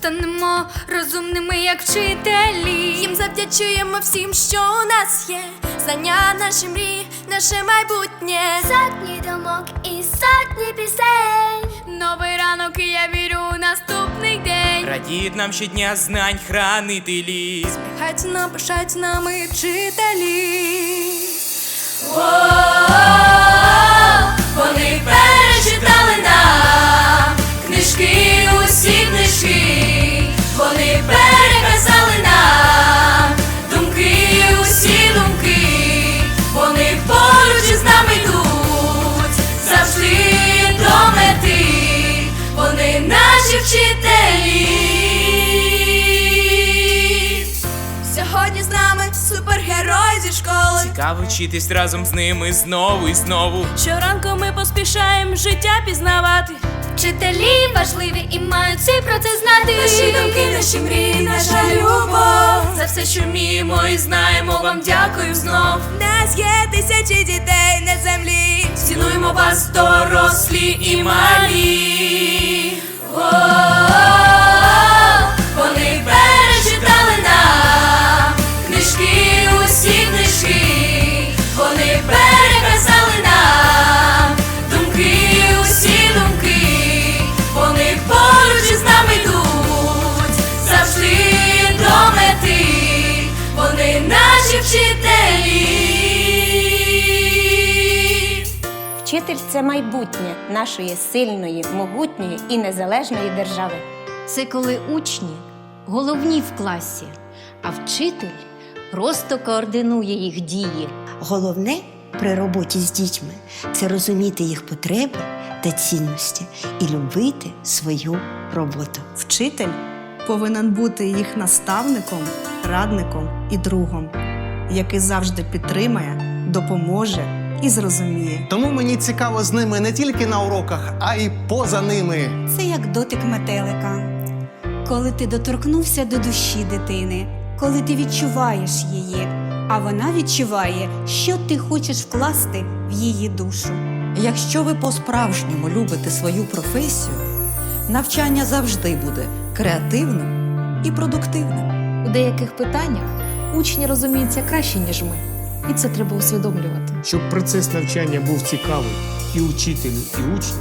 станемо розумними, як вчителі. Їм завдячуємо всім, що у нас є. Знання, наші мрії, наше майбутнє. Сотні думок і сотні пісень. Новий ранок, і я вірю у наступний день. Радіють нам щодня знань хранителі. Хай нам пишають нами вчителі. книжки, усі Цікаво вчитись разом з ними знову і знову. Щоранку ми поспішаємо життя пізнавати. Вчителі важливі і мають всі про це знати. Наші думки, наші мрії, наша любов. За все, що вміємо і знаємо, вам дякую знов. Нас є тисячі дітей на землі. Цінуємо вас, дорослі і малі. О-о-о, Вчитель це майбутнє нашої сильної, могутньої і незалежної держави. Це коли учні головні в класі, а вчитель просто координує їх дії. Головне при роботі з дітьми це розуміти їх потреби та цінності і любити свою роботу. Вчитель повинен бути їх наставником, радником і другом, який завжди підтримає, допоможе і зрозуміє. Тому мені цікаво з ними не тільки на уроках, а й поза ними. Це як дотик метелика. Коли ти доторкнувся до душі дитини, коли ти відчуваєш її, а вона відчуває, що ти хочеш вкласти в її душу. Якщо ви по-справжньому любите свою професію, навчання завжди буде креативним і продуктивним. У деяких питаннях учні розуміються краще, ніж ми, і це треба усвідомлювати. Щоб процес навчання був цікавий і учителю, і учню,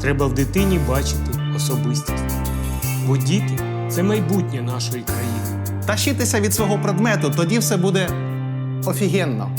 треба в дитині бачити особистість. Бо діти це майбутнє нашої країни. Тащитися від свого предмету, тоді все буде офігенно.